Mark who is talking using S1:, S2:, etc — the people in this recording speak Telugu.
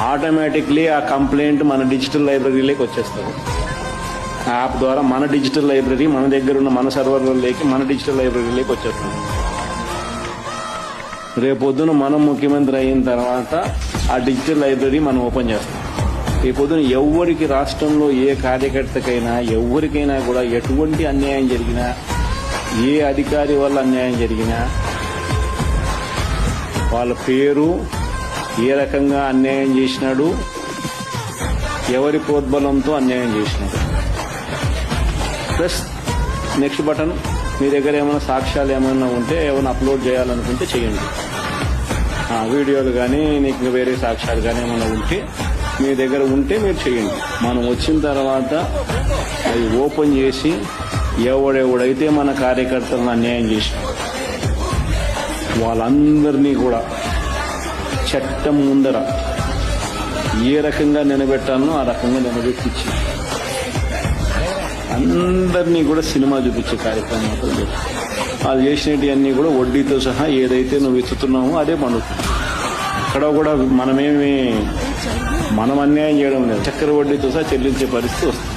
S1: ఆటోమేటిక్లీ ఆ కంప్లైంట్ మన డిజిటల్ లైబ్రరీలోకి వచ్చేస్తుంది. యాప్ ద్వారా మన డిజిటల్ లైబ్రరీ మన దగ్గర ఉన్న మన సర్వర్లలోకి మన డిజిటల్ లైబ్రరీలోకి వచ్చేస్తుంది. రేపొద్దున మనం ముఖ్యమంత్రి అయిన తర్వాత ఆ డిజిటల్ లైబ్రరీ మనం ఓపెన్ చేస్తాం. రేపొద్దున ఎవరికి రాష్ట్రంలో ఏ కార్యకర్తకైనా ఎవరికైనా కూడా ఎటువంటి అన్యాయం జరిగినా ఏ అధికారి వల్ల అన్యాయం జరిగినా వాళ్ళ పేరు ఏ రకంగా అన్యాయం చేసినాడు? ఎవరి ప్రోద్బలంతో అన్యాయం చేసినాడు? ప్లస్ నెక్స్ట్ బటన్ మీ దగ్గర ఏమైనా సాక్ష్యాలు ఏమైనా ఉంటే ఏమైనా అప్లోడ్ చేయాలనుకుంటే చేయండి. వీడియోలు కానీ నీకు వేరే సాక్ష్యాలు కానీ ఏమైనా ఉంటే మీ దగ్గర ఉంటే మీరు చేయండి. మనం వచ్చిన తర్వాత అవి ఓపెన్ చేసి ఎవడెవడైతే మన కార్యకర్తలను అన్యాయం చేసిన వాళ్ళందరినీ కూడా చట్టం ముందర ఏ రకంగా నిలబెట్టాలనో ఆ రకంగా నిలబెట్టించి అందరినీ కూడా సినిమా చూపించే కార్యక్రమం వాళ్ళు చేసినవన్నీ కూడా వడ్డీతో సహా ఏదైతే నువ్వు ఎత్తుతున్నావో అదే పండుతుంది. అక్కడ కూడా మనమేమి మనం అన్యాయం చేయడం లేదు. చక్కెర వడ్డీతో సహా చెల్లించే పరిస్థితి వస్తుంది.